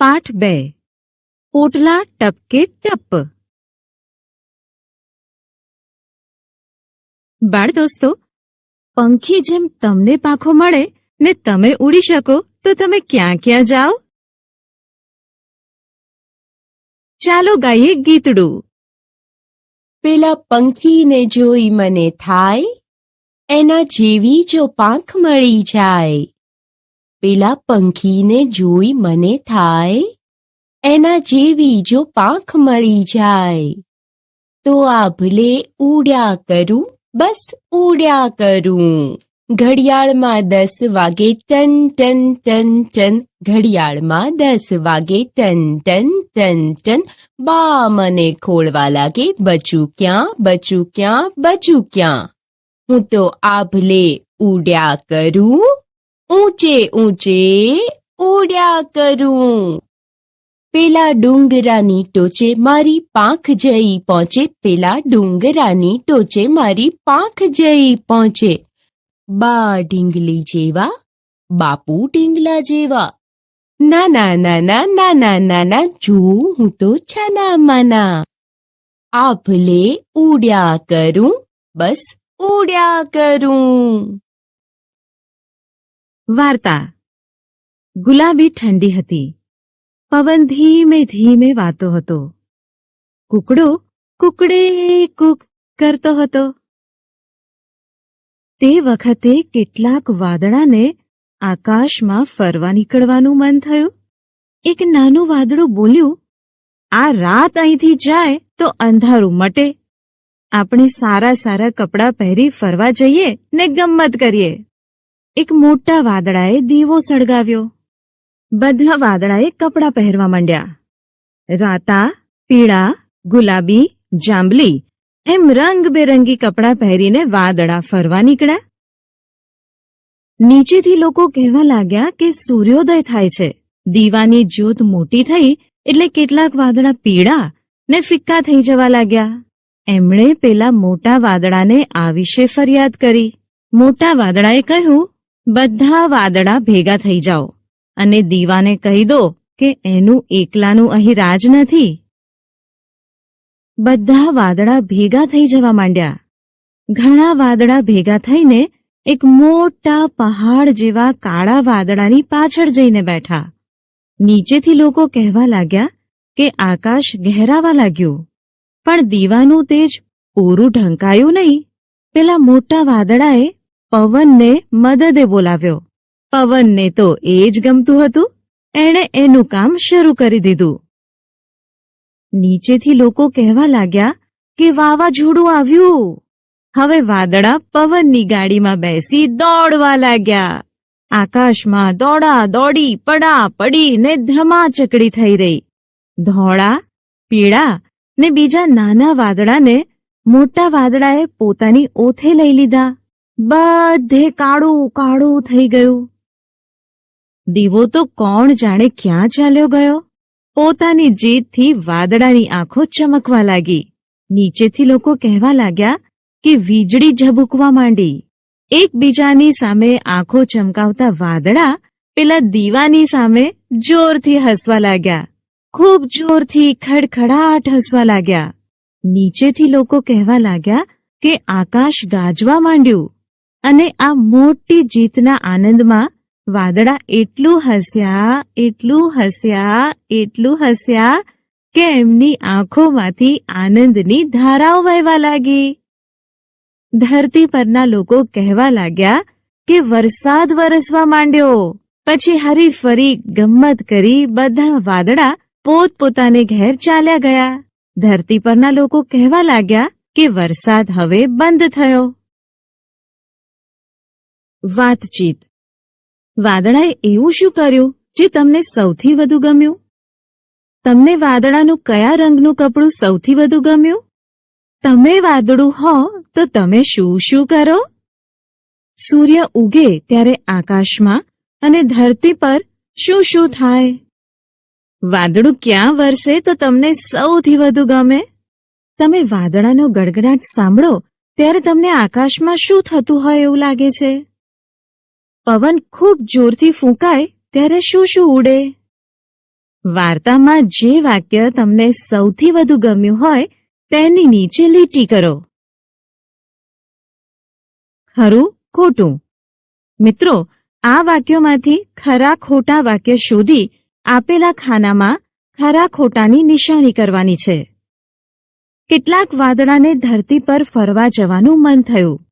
પાઠ બે. પોટલા ટપકે ટપ. બાળ દોસ્તો, પંખી જેમ તમને પાંખો મળે ને તમે ઉડી શકો, તો તમે ક્યાં ક્યાં જાઓ? ચાલો ગાઈએ ગીતડું. પેલા પંખીને જોઈ મને થાય, એના જેવી જો પાંખ મળી જાય. પેલા પંખીને જોઈ મને થાય, એના જેવી જો પાંખ મળી જાય. તો આ ભલે ઉડ્યા કરું, બસ ઉડ્યા કરું. ઘડિયાળમાં દસ વાગે ટન ટન ટન ટન, ઘડિયાળમાં દસ વાગે ટન ટન ટન ટન. બા, મને ખોળવા લાગે, બચું ક્યાં બચું ક્યાં બચું ક્યાં. હું તો આભલે ઉડ્યા કરું ઊંચે ઊંચે ઉડ્યા કરું. પેલા ડુંગરાની ટોચે મારી પાંખ જઈ પહોંચે, પેલા ડુંગરાની ટોચે મારી પાંખ જઈ પહોંચે. બા ઢીંગલી જેવા, બાપુ ઢીંગલા જેવા. ના ના ના ના ના જોઉં હું તો છાના માના. આ ઉડ્યા કરું, બસ ઉડ્યા કરું. વાર્તા. ગુલાબી ઠંડી હતી. પવન ધીમે ધીમે વાતો હતો. કુકડો કુકડે કુક કરતો હતો. તે વખતે કેટલાક વાદળાને આકાશમાં ફરવા નીકળવાનું મન થયું. એક નાનું વાદળું બોલ્યું, આ રાત અહીંથી જાય તો અંધારું મટે. આપણે સારા સારા કપડાં પહેરી ફરવા જઈએ ને ગમ્મત કરીએ. એક મોટા વાદળાએ દીવો સળગાવ્યો. બધા વાદળાએ કપડાં પહેરવા માંડ્યા. રાતા, પીળા, ગુલાબી, જાંબલી એમ રંગબેરંગી કપડાં પહેરીને વાદળા ફરવા નીકળ્યા. નીચેથી લોકો કહેવા લાગ્યા કે સૂર્યોદય થાય છે. દીવાની જ્યોત મોટી થઈ એટલે કેટલાક વાદળા પીળા ને ફિક્કા થઈ જવા લાગ્યા. એમણે પેલા મોટા વાદળાને આ વિશે ફરિયાદ કરી. મોટા વાદળાએ કહ્યું બધા વાદળા ભેગા થઈ જાઓ અને દીવાને કહી દો કે એનું એકલાનું અહીં રાજ નથી. બધા વાદળા ભેગા થઈ જવા માંડ્યા. ઘણા વાદળા ભેગા થઈને એક મોટા પહાડ જેવા કાળા વાદળાની પાછળ જઈને બેઠા. નીચેથી લોકો કહેવા લાગ્યા કે આકાશ ઘેરાવા લાગ્યું. પણ દીવાનું તેજ પૂરું ઢંકાયું નહીં. પેલા મોટા વાદળાએ પવનને મદદે બોલાવ્યો. પવનને તો એ જ ગમતું હતું. એણે એનું કામ શરૂ કરી દીધું. નીચેથી લોકો કહેવા લાગ્યા કે વાવાઝોડું આવ્યું. હવે વાદળા પવનની ગાડીમાં બેસી દોડવા લાગ્યા. આકાશમાં દોડા દોડી, પડા પડી ને ધમાચકડી થઈ રહી. ધોળા, પીળા ને બીજા નાના વાદળાને મોટા વાદળાએ પોતાની ઓથે લઈ લીધા. બધે કાળું કાળું થઈ ગયું. દીવો તો કોણ જાણે ક્યાં ચાલ્યો ગયો? પોતાની જીતથી વાદળાની આંખો ચમકવા લાગી. નીચેથી લોકો કહેવા લાગ્યા કે વીજળી ઝબૂકવા માંડી. એકબીજાની સામે આંખો ચમકાવતા વાદળા પેલા દીવાની સામે જોરથી હસવા લાગ્યા. ખૂબ જોરથી ખડખડાટ હસવા લાગ્યા. નીચેથી લોકો કહેવા લાગ્યા કે આકાશ ગાજવા માંડ્યું. અને આ મોટી જીતના આનંદમાં વાદળા એટલું હસ્યા એટલું હસ્યા એટલું હસ્યા કે એમની આંખોમાંથી આનંદની ધારાઓ વહેવા લાગી. ધરતી પરના લોકો કહેવા લાગ્યા કે વરસાદ વરસવા માંડ્યો. પછી હરી ફરી ગમ્મત કરી બધા વાદળા પોતપોતાને ઘેર ચાલ્યા ગયા. ધરતી પરના લોકો કહેવા લાગ્યા કે વરસાદ હવે બંધ થયો. વાતચીત વાદળાએ એવું શું કર્યું જે તમને સૌથી વધુ ગમ્યું? તમને વાદળાનું કયા રંગનું કપડું સૌથી વધુ ગમ્યું? તમે વાદળું હો તો તમે શું શું કરો? સૂર્ય ઉગે ત્યારે આકાશમાં અને ધરતી પર શું શું થાય? વાદળું ક્યાં વરસે તો તમને સૌથી વધુ ગમે? તમે વાદળાનો ગડગડાટ સાંભળો ત્યારે તમને આકાશમાં શું થતું હોય એવું લાગે છે? પવન ખૂબ જોરથી ફૂંકાય, ત્યારે શું શું ઉડે? વાર્તામાં જે વાક્ય તમને સૌથી વધુ ગમ્યું હોય, તેની નીચે લીટી કરો. ખરું, ખોટું. મિત્રો, આ વાક્યોમાંથી ખરા ખોટા વાક્ય શોધી આપેલા ખાનામાં ખરા ખોટાની નિશાની કરવાની છે. કેટલાક વાદળાને ધરતી પર ફરવા જવાનું મન થયું.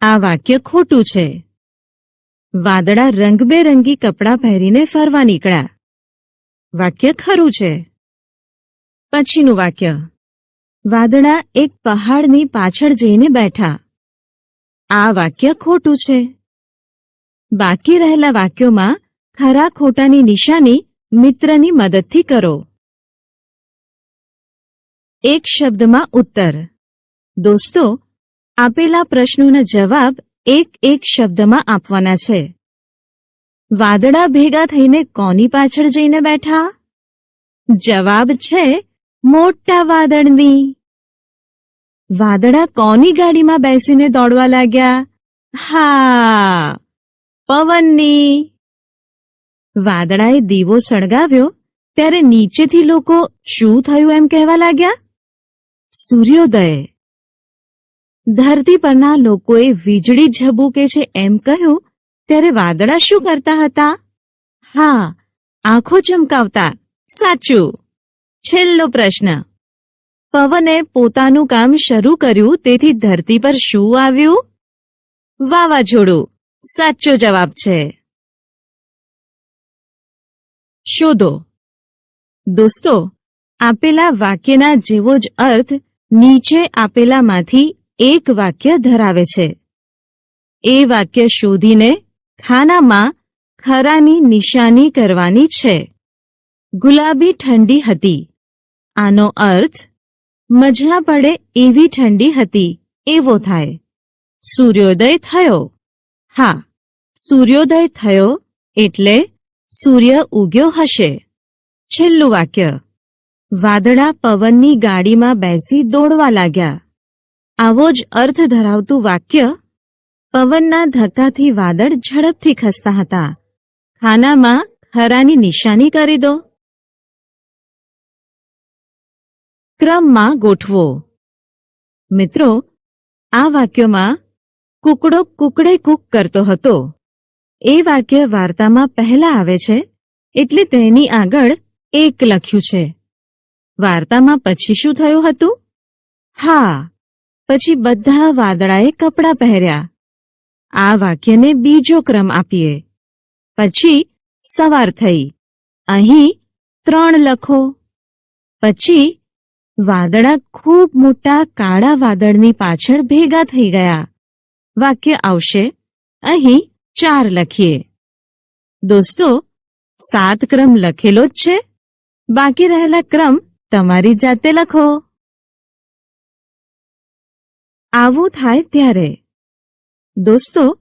આ વાક્ય ખોટું છે. વાદળા રંગબેરંગી કપડાં પહેરીને ફરવા નીકળ્યા. વાક્ય ખરું છે. પછીનું વાક્ય. વાદળા એક પહાડની પાછળ જઈને બેઠા. આ વાક્ય ખોટું છે. બાકી રહેલા વાક્યોમાં ખરા ખોટાની નિશાની મિત્રની મદદથી કરો. એક શબ્દમાં ઉત્તર. દોસ્તો, આપેલા પ્રશ્નોના જવાબ એક એક શબ્દમાં આપવાના છે. વાદળા ભેગા થઈને કોની પાછળ જઈને બેઠા? જવાબ છે, મોટા વાદળની. વાદળા કોની ગાડીમાં બેસીને દોડવા લાગ્યા? હા, પવનની. વાદળાએ દીવો સળગાવ્યો, ત્યારે નીચેથી લોકો, શું થયું? એમ કહેવા લાગ્યા. સૂર્યોદય. ધરતી પરના લોકોએ વીજળી ઝબૂકે છે એમ કહ્યું, ત્યારે વાદળા શું કરતા હતા? હા, આંખો ચમકાવતા. સાચું. છેલ્લો પ્રશ્ન. પવને પોતાનું કામ શરૂ કર્યું તેથી ધરતી પર શું આવ્યું? વાવાઝોડું. સાચો જવાબ છે. શોધો. દોસ્તો, આપેલા વાક્યના જેવો જ અર્થ નીચે આપેલામાંથી એક વાક્ય ધરાવે છે. એ વાક્ય શોધીને ખાનામાં ખરાની નિશાની કરવાની છે. ગુલાબી ઠંડી હતી. આનો અર્થ મજા પડે એવી ઠંડી હતી, એવો થાય. સૂર્યોદય થયો. હા, સૂર્યોદય થયો એટલે સૂર્ય ઉગ્યો હશે. છેલ્લું વાક્ય. વાદળા પવનની ગાડીમાં બેસી દોડવા લાગ્યા. આવો જ અર્થ ધરાવતું વાક્ય પવનના ધક્કાથી વાદળ ઝડપથી ખસતા હતા. ખાનામાં ખરાની નિશાની કરી દો. ક્રમમાં ગોઠવો. મિત્રો, આ વાક્યોમાં કુકડો કુકડે કૂક કરતો હતો. એ વાક્ય વાર્તામાં પહેલા આવે છે, એટલે તેની આગળ એક લખ્યું છે. વાર્તામાં પછી શું થયું હતું? હા પછી બધા વાદળાએ કપડાં પહેર્યા. આ વાક્યને બીજો ક્રમ આપીએ. પછી સવાર થઈ. અહીં ત્રણ લખો. પછી વાદળા ખૂબ મોટા કાળા વાદળની પાછળ ભેગા થઈ ગયા. વાક્ય આવશે. અહીં ચાર લખીએ. દોસ્તો, સાત ક્રમ લખેલો જ છે. બાકી રહેલા ક્રમ તમારી જાતે લખો. આવું થાય ત્યારે. દોસ્તો,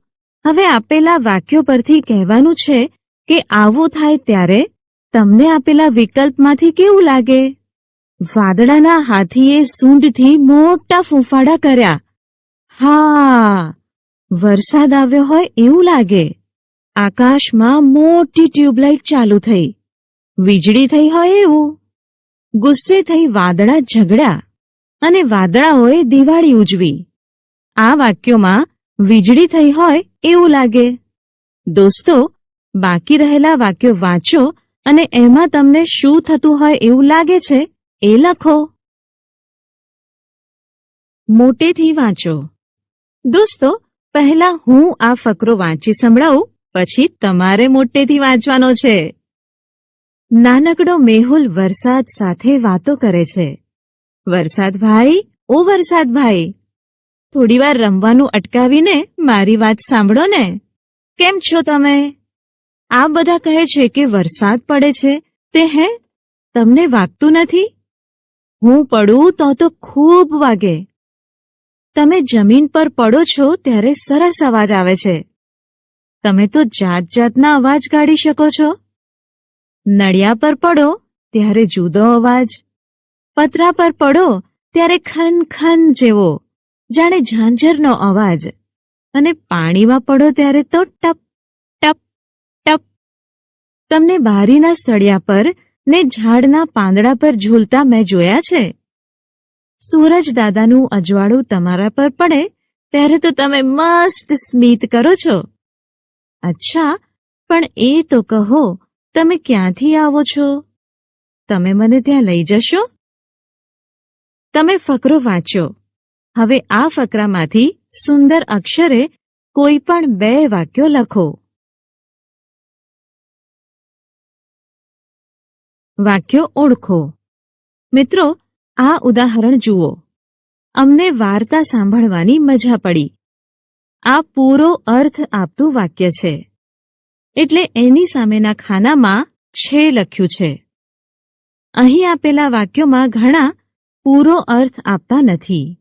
હવે આપેલા વાક્યો પરથી કહેવાનું છે કે આવું થાય ત્યારે તમને આપેલા વિકલ્પમાંથી કેવું લાગે? વાદળાના હાથીએ સૂંઢથી મોટા ફૂંફાડા કર્યા. હા, વરસાદ આવ્યો હોય એવું લાગે. આકાશમાં મોટી ટ્યુબલાઇટ ચાલુ થઈ. વીજળી થઈ હોય એવું. ગુસ્સે થઈ વાદળા ઝઘડ્યા. અને વાદળાઓએ દિવાળી ઉજવી. આ વાક્યોમાં વીજળી થઈ હોય એવું લાગે. દોસ્તો, બાકી રહેલા વાક્યો વાંચો અને એમાં તમને શું થતું હોય એવું લાગે છે એ લખો. મોટેથી વાંચો. દોસ્તો, પહેલા હું આ ફકરો વાંચી સંભળાવું, પછી તમારે મોટેથી વાંચવાનો છે. નાનકડો મેહુલ વરસાદ સાથે વાતો કરે છે. વરસાદ ભાઈ ઓ વરસાદ ભાઈ થોડીવાર રમવાનું અટકાવીને મારી વાત સાંભળો ને. કેમ છો તમે? આ બધા કહે છે કે વરસાદ પડે છે, તે હે? તમને વાગતું નથી? હું પડું તો તો ખૂબ વાગે. તમે જમીન પર પડો છો ત્યારે સરસ અવાજ આવે છે. તમે તો જાત જાતના અવાજ કાઢી શકો છો. નળિયા પર પડો ત્યારે જુદો અવાજ. પતરા પર પડો ત્યારે ખન ખન જેવો, જાણે ઝાંઝરનો અવાજ. અને પાણીમાં પડો ત્યારે તો ટપ ટપ ટપ. તમને બારીના સળિયા પર ને ઝાડના પાંદડા પર ઝૂલતા મેં જોયા છે. સૂરજ દાદાનું અજવાળું તમારા પર પડે ત્યારે તો તમે મસ્ત સ્મિત કરો છો. અચ્છા, પણ એ તો કહો, તમે ક્યાંથી આવો છો? તમે મને ત્યાં લઈ જશો? તમે ફકરો વાંચ્યો હવે આ ફકરામાંથી સુંદર અક્ષરે કોઈ પણ બે વાક્યો લખો. વાક્યો ઓળખો. મિત્રો, આ ઉદાહરણ જુઓ. અમને વાર્તા સાંભળવાની મજા પડી. આ પૂરો અર્થ આપતું વાક્ય છે. એટલે એની સામેના ખાનામાં છે લખ્યું છે. અહીં આપેલા વાક્યોમાં ઘણા પૂરો અર્થ આપતા નથી.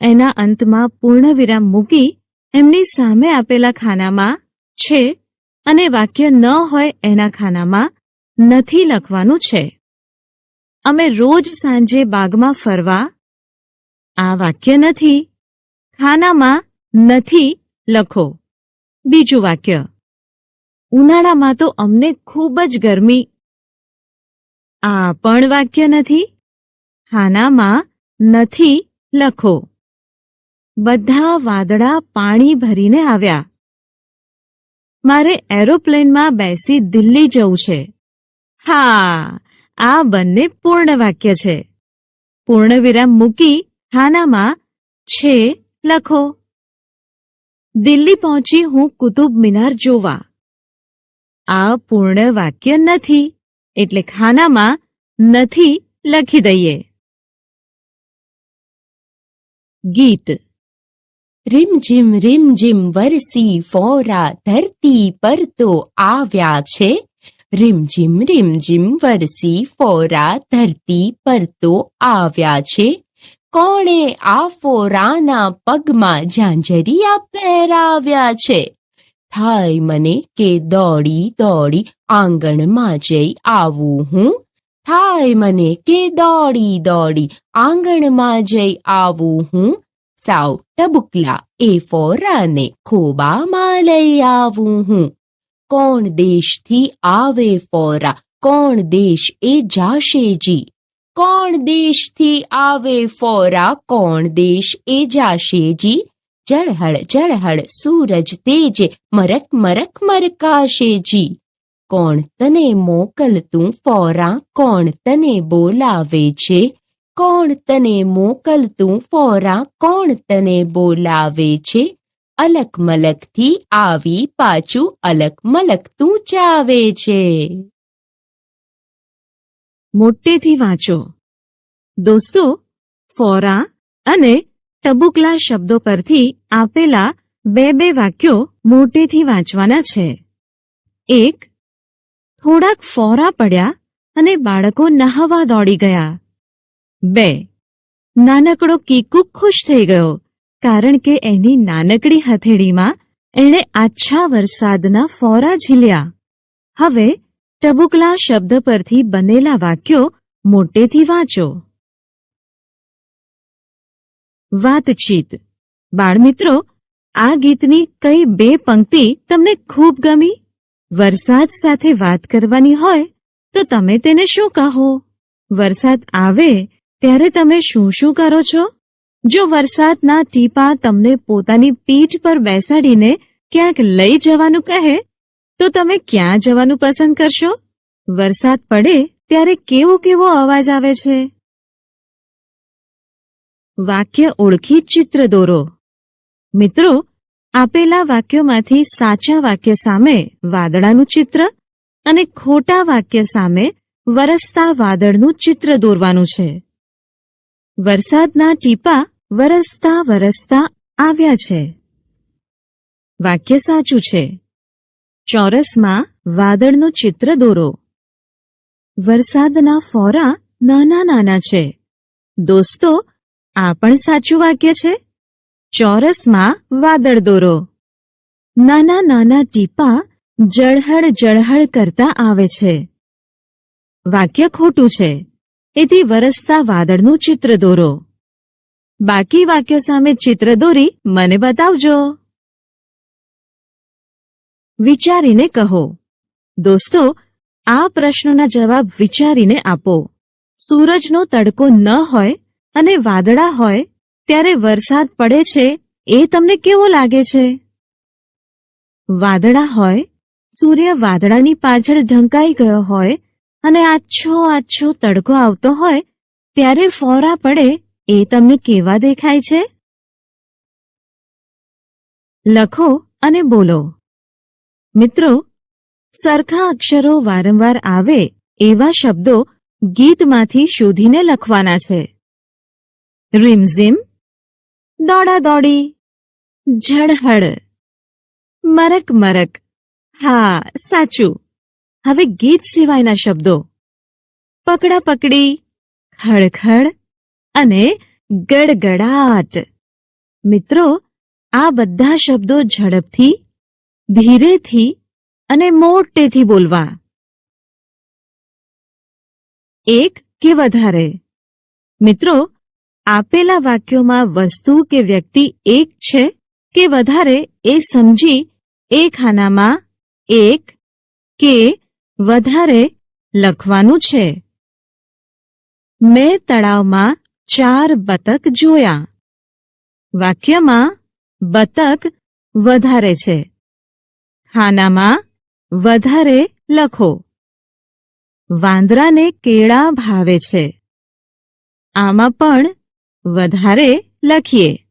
એના અંતમાં પૂર્ણવિરામ મૂકી એમની સામે આપેલા ખાનામાં છે અને વાક્ય ન હોય એના ખાનામાં નથી લખવાનું છે. અમે રોજ સાંજે બાગમાં ફરવા આ વાક્ય નથી. ખાનામાં નથી લખો. બીજું વાક્ય. ઉનાળામાં તો અમને ખૂબ જ ગરમી. આ પણ વાક્ય નથી. ખાનામાં નથી લખો. બધા વાદળા પાણી ભરીને આવ્યા. મારે એરોપ્લેનમાં બેસી દિલ્હી જવું છે. હા, આ બંને પૂર્ણ વાક્ય છે. પૂર્ણ વિરામ મૂકી ખાનામાં છે લખો. દિલ્હી પહોંચી હું કુતુબ મિનાર જોવા. આ પૂર્ણ વાક્ય નથી, એટલે ખાનામાં નથી લખી દઈએ. ગીત રીમઝીમ રીમઝીમ વરસી ફોરા ધરતી પર તો આવ્યા છે રીમઝીમ રીમઝીમ વરસી ફોરા ધરતી પર તો આવ્યા છે કોણે આ ફોરાના પગમાં ઝાંઝરિયા પહેરાવ્યા છે થાય મને કે દોડી દોડી આંગણમાં જઈ આવું હું થાય મને કે દોડી દોડી આંગણમાં જઈ આવું હું સાવ ટબુકલા એ ફોરાને ખોબામાં લઈ આવું હું કોણ દેશથી આવે ફોરા કોણ દેશ એ જાશે જી કોણ દેશથી આવે ફોરા કોણ દેશ એ જાશે જી જળહળ જળહળ સૂરજ તેજે મરક મરક મરકાશે જી કોણ તને મોકલતું ફોરા? કોણ તને બોલાવે છે? કોણ તને મોકલતું ફોરા? કોણ તને બોલાવે છે? અલક મલકથી આવી પાછું અલક તું ચાવે છે. મોટેથી વાંચો. દોસ્તો, ફોરા અને ટબુકલા શબ્દો પરથી આપેલા બે બે વાક્યો મોટેથી વાંચવાના છે. એક થોડાક ફોરા પડ્યા અને બાળકો નહાવા દોડી ગયા. બે. નાનકડો કીકુ ખુશ થઈ ગયો, કારણ કે એની નાનકડી હથેળીમાં એણે આછા વરસાદના ફોરા ઝીલ્યા. હવે ટબુકલા શબ્દ પરથી બનેલા વાક્યો મોટેથી વાંચો. વાતચીત. બાળમિત્રો, આ ગીતની કઈ બે પંક્તિ તમને ખૂબ ગમી? વરસાદ સાથે વાત કરવાની હોય, તો તમે તેને શું કહો? વરસાદ આવે, ત્યારે તમે શું શું કરો છો? જો વરસાદના ટીપા તમને પોતાની પીઠ પર બેસાડીને ક્યાંક લઈ જવાનું કહે, તો તમે ક્યાં જવાનું પસંદ કરશો? વરસાદ પડે, ત્યારે કેવો કેવો અવાજ આવે છે? વાક્ય ઓળખી ચિત્ર દોરો. મિત્રો આપેલા વાક્યોમાંથી સાચા વાક્ય સામે વાદળાનું ચિત્ર અને ખોટા વાક્ય સામે વરસતા વાદળનું ચિત્ર દોરવાનું છે. વરસાદના ટીપા વરસતા વરસતા આવ્યા છે. વાક્ય સાચું છે. ચોરસમાં વાદળનું ચિત્ર દોરો. વરસાદના ફોરા નાના નાના છે. દોસ્તો, આ પણ સાચું વાક્ય છે? ચોરસમાં વાદળ દોરો. નાના નાના ટીપા જળહળ જળહળ કરતા આવે છે. વાક્ય ખોટું છે. એથી વરસતા વાદળનું ચિત્ર દોરો. બાકી વાક્યો સામે ચિત્ર દોરી મને બતાવજો. વિચારીને કહો. દોસ્તો, આ પ્રશ્નોના જવાબ વિચારીને આપો. સૂરજનો તડકો ન હોય અને વાદળા હોય ત્યારે વરસાદ પડે છે, એ તમને કેવો લાગે છે? વાદળા હોય, સૂર્ય વાદળાની પાછળ ઢંકાઈ ગયો હોય અને આછો આછો તડકો આવતો હોય, ત્યારે ફોરા પડે, એ તમને કેવા દેખાય છે? લખો અને બોલો. મિત્રો, સરખા અક્ષરો વારંવાર આવે, એવા શબ્દો ગીતમાંથી શોધીને લખવાના છે. રીમઝીમ દોડાદોડી, ઝળહળ. મરક મરક. હા, સાચું. હવે ગીત સિવાયના શબ્દો. પકડા પકડી ખડખડ અને ગડગડાટ. મિત્રો, આ બધા શબ્દો ઝડપથી, ધીરેથી અને મોટેથી બોલવા. એક કે વધારે. મિત્રો આપેલા વાક્યોમાં વસ્તુ કે વ્યક્તિ એક છે કે વધારે એ સમજી એ ખાનામાં એક કે વધારે લખવાનું છે. મેં તળાવમાં ચાર બતક જોયા. વાક્યમાં બતક વધારે છે. ખાનામાં વધારે લખો. વાંદરાને કેળા ભાવે છે. આમાં પણ વધારે લખીએ.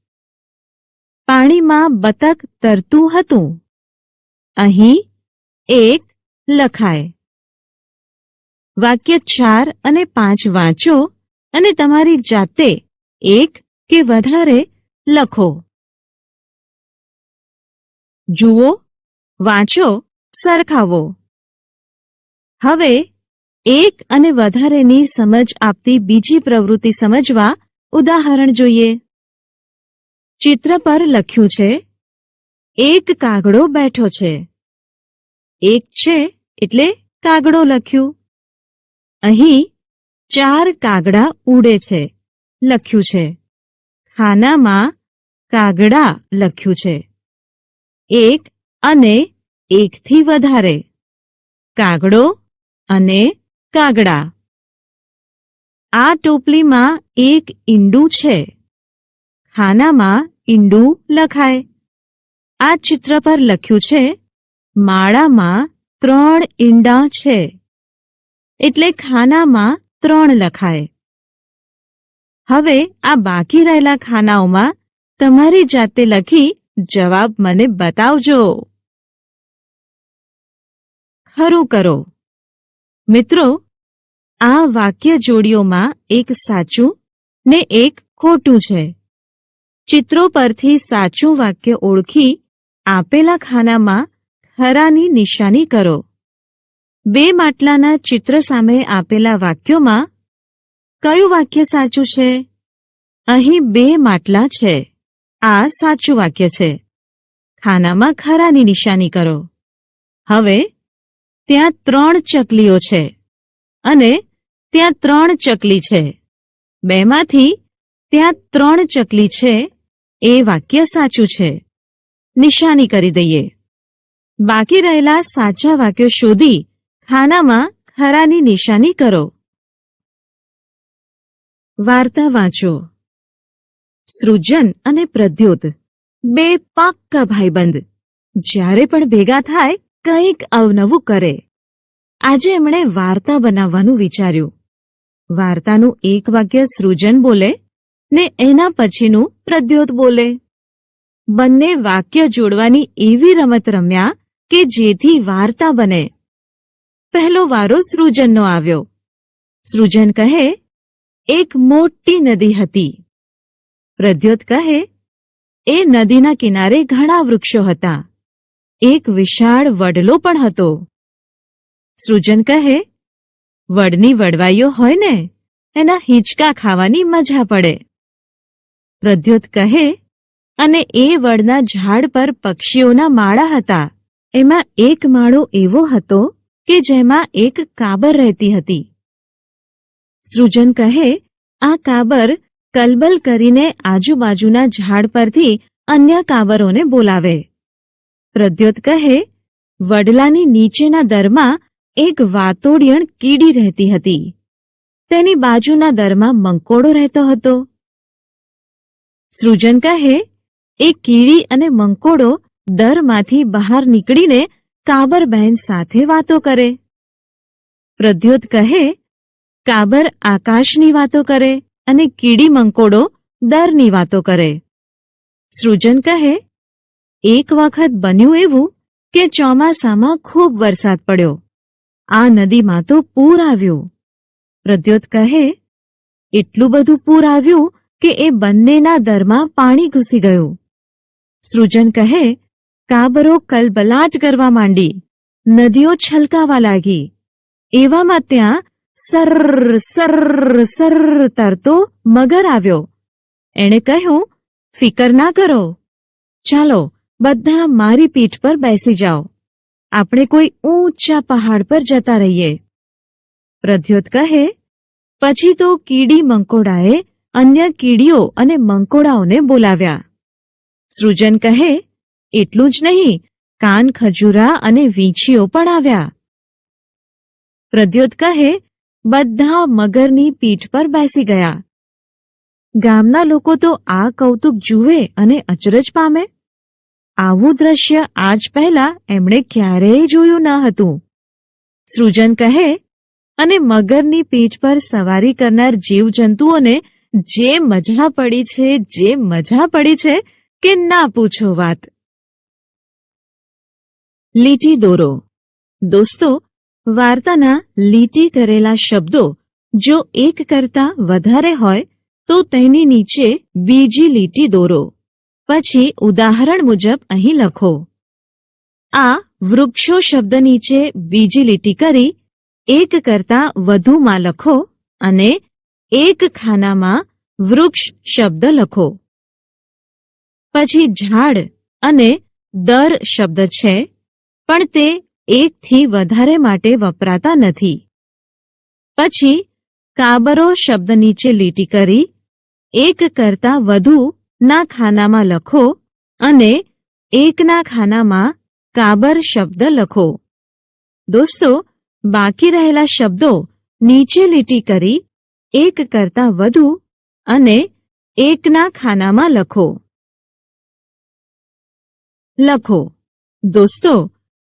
પાણીમાં બતક તરતું હતું. અહીં એક લખાય. વાક્ય ચાર અને પાંચ વાંચો અને તમારી જાતે એક કે વધારે લખો. જુઓ, વાંચો, સરખાવો. હવે એક અને વધારેની સમજ આપતી બીજી પ્રવૃત્તિ સમજવા ઉદાહરણ જોઈએ. ચિત્ર પર લખ્યું છે, એક કાગડો બેઠો છે. એક છે એટલે કાગડો લખ્યું. અહીં ચાર કાગડા ઉડે છે, લખ્યું છે. ખાનામાં કાગડા, લખ્યું છે. એક અને એકથી વધારે કાગડો અને કાગડા. આ ટોપલીમાં એક ઈંડું છે. ખાનામાં ઈંડું લખાય. આ ચિત્ર પર લખ્યું છે, માળામાં ત્રણ ઈંડા છે. એટલે ખાનામાં ત્રણ લખાય. હવે આ બાકી રહેલા ખાનાઓમાં તમારી જાતે લખી જવાબ મને બતાવજો. ખરું કરો. મિત્રો આ વાક્ય જોડીઓમાં એક સાચું ને એક ખોટું છે. ચિત્રો પરથી સાચું વાક્ય ઓળખી આપેલા ખાનામાં ખરાની નિશાની કરો. બે માટલાના ચિત્ર સામે આપેલા વાક્યોમાં કયું વાક્ય સાચું છે? અહીં બે માટલા છે. આ સાચું વાક્ય છે. ખાનામાં ખરાની નિશાની કરો. હવે ત્યાં ત્રણ ચકલીઓ છે. અને ત્યાં ત્રણ ચકલી છે. બેમાંથી ત્યાં ત્રણ ચકલી છે. એ વાક્ય સાચું છે. નિશાની કરી દઈએ. બાકી રહેલા સાચા વાક્યો શોધી ખાનામાં ખરાની નિશાની કરો. વાર્તા વાંચો. સૃજન અને પ્રદ્યોત, બે પાક્કા ભાઈબંધ, જ્યારે પણ ભેગા થાય કંઈક અવનવું કરે. આજે એમણે વાર્તા બનાવવાનું વિચાર્યું. વાર્તાનું એક વાક્ય સૃજન બોલે ને એના પછીનું પ્રદ્યોત બોલે. બંને વાક્ય જોડવાની એવી રમત રમ્યા કે જેથી વાર્તા બને. પહેલો વારો સૃજનનો આવ્યો. સૃજન કહે, એક મોટી નદી હતી. પ્રદ્યોત કહે, એ નદીના કિનારે ઘણા વૃક્ષો હતા. એક વિશાળ વડલો પણ હતો. સૃજન કહે વડની વડવાઈઓ હોય ને, એના હિંચકા ખાવાની મજા પડે. પ્રદ્યોત કહે, અને એ વડના ઝાડ પર પક્ષીઓના માળા હતા. એમાં એક માળો એવો હતો કે જેમાં એક કાબર રહેતી હતી. સૃજન કહે, આ કાબર કલબલ કરીને આજુબાજુના ઝાડ પરથી અન્ય કાબરોને બોલાવે. પ્રદ્યોત કહે, વડલાની નીચેના દરમાં એક વાતોડિયણ કીડી રહેતી હતી. તેની બાજુના દરમાં મંકોડો રહેતો હતો. સૃજન કહે એ કીડી અને મંકોડો દરમાંથી બહાર નીકળીને કાબરબહેન સાથે વાતો કરે. પ્રદ્યોત કહે, કાબર આકાશની વાતો કરે અને કીડી મંકોડો દરની વાતો કરે. સૃજન કહે, એક વખત બન્યું એવું કે ચોમાસામાં ખૂબ વરસાદ પડ્યો. આ નદીમાં તો પૂર આવ્યું. પ્રદ્યોત કહે, એટલું બધું પૂર આવ્યું કે એ બંનેના દરમાં પાણી ઘૂસી ગયું. સૃજન કહે, કાબરો કલબલાટ કરવા માંડી. નદીઓ છલકાવા લાગી. એવામાં ત્યાં સર સર સર તરતો મગર આવ્યો. એણે કહ્યું, ફિકર ના કરો. ચાલો, બધા મારી પીઠ પર બેસી જાઓ. આપણે કોઈ ઊંચા પહાડ પર જતા રહીએ. પ્રદ્યોત કહે, પછી તો કીડી મંકોડાએ અન્ય કીડીઓ અને મંકોડાઓને બોલાવ્યા. સૃજન કહે, એટલું જ નહીં, કાન ખજૂરા અને વીંછીઓ પણ આવ્યા. પ્રદ્યોત કહે, બધા મગરની પીઠ પર બેસી ગયા. ગામના લોકો તો આ કૌતુક જુએ અને અચરજ પામે. આવું દ્રશ્ય આજ પહેલા એમણે ક્યારેય જોયું ન હતું. સૃજન કહે, અને મગરની પીઠ પર સવારી કરનાર જીવજંતુઓને જે મજા પડી છે, જે મજા પડી છે, કે ના પૂછો વાત. લીટી દોરો. દોસ્તો, વાર્તાના લીટી કરેલા શબ્દો જો એક કરતા વધારે હોય, તો તેની નીચે બીજી લીટી દોરો. પછી ઉદાહરણ મુજબ અહીં લખો. આ વૃક્ષો શબ્દ નીચે બીજી લીટી કરી એક કરતા વધુમાં લખો અને એક ખાનામાં વૃક્ષ શબ્દ લખો. પછી ઝાડ અને દર શબ્દ છે, પણ તે એકથી વધારે માટે વપરાતા નથી. પછી કાબરો શબ્દ નીચે લીટી કરી એક કરતા વધુ ના ખાનામાં લખો અને એકના ખાનામાં કાબર શબ્દ લખો. દોસ્તો, બાકી રહેલા શબ્દો નીચે લીટી કરી એક કરતાં વધુ અને એકના ખાનામાં લખો. લખો. દોસ્તો,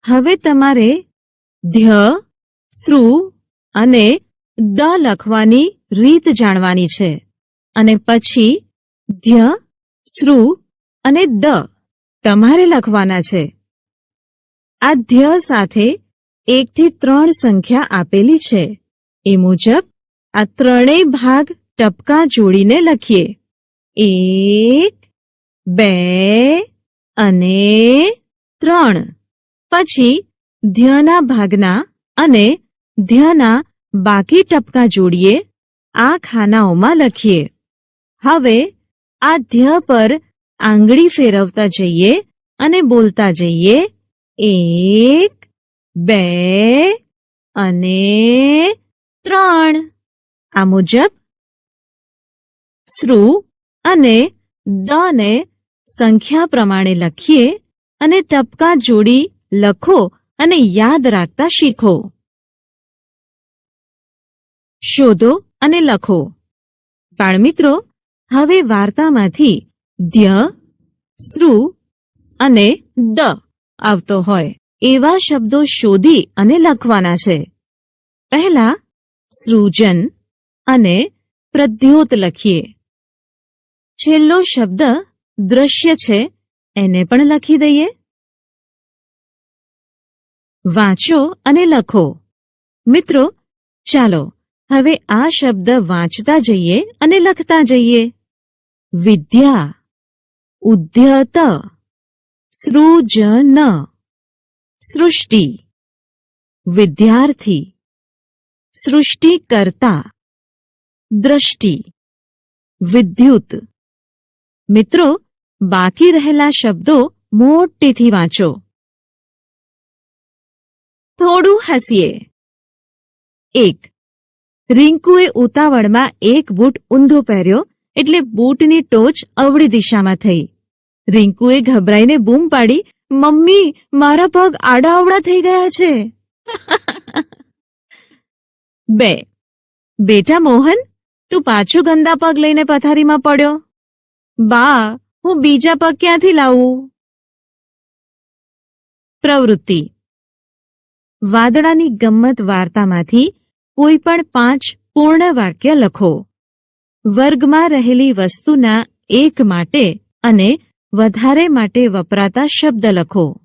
હવે તમારે ધ્ય શ્રુ અને દ લખવાની રીત જાણવાની છે અને પછી ધ્ય શ્રુ અને દ તમારે લખવાના છે. આ ધ્ય સાથે એકથી ત્રણ સંખ્યા આપેલી છે. એ મુજબ આ ત્રણેય ભાગ ટપકા જોડીને લખીએ. એક, બે અને ત્રણ. પછી ધ્યના ભાગના અને ધ્યના બાકી ટપકા જોડીએ. આ ખાનાઓમાં લખીએ. હવે આ ધ્ય પર આંગળી ફેરવતા જઈએ અને બોલતા જઈએ. એક, બે અને ત્રણ. આ મુજબ શ્રુ અને દ ને સંખ્યા પ્રમાણે લખીએ અને ટપકા જોડી લખો અને યાદ રાખતા શીખો. શોધો અને લખો. બાળમિત્રો હવે વાર્તામાંથી ધ્ય શ્રુ અને દ આવતો હોય. એવા શબ્દો શોધી અને લખવાના છે. પહેલા સૃજન અને પ્રદ્યોત લખીએ. છેલ્લો શબ્દ દ્રશ્ય છે, એને પણ લખી દઈએ. વાંચો અને લખો. મિત્રો, ચાલો, હવે આ શબ્દ વાંચતા જઈએ અને લખતા જઈએ. વિદ્યા ઉદ્યત સૃજન સૃષ્ટિ વિદ્યાર્થી સૃષ્ટિકર્તા દ્રષ્ટિ વિદ્યુત મિત્રો બાકી રહેલા શબ્દો મોટેથી વાંચો થોડું હસીએ એક રિંકુએ ઉતાવળમાં એક બૂટ ઊંધો પહેર્યો એટલે બૂટની ટોચ અવળી દિશામાં થઈ. રિંકુએ ગભરાઈને બૂમ પાડી, મમ્મી, મારા પગ આડા અવળા થઈ ગયા છે. બે. બેટા મોહન, તું પાછો ગંદા પગ લઈને પથારીમાં પડ્યો? બા, હું બીજા પગ ક્યાંથી લાવું? પ્રવૃત્તિ. વાદળાની ગમ્મત વાર્તામાંથી કોઈ પણ પાંચ પૂર્ણ વાક્ય લખો. વર્ગમાં રહેલી વસ્તુના એક માટે અને વધારે માટે વપરાતા શબ્દ લખો.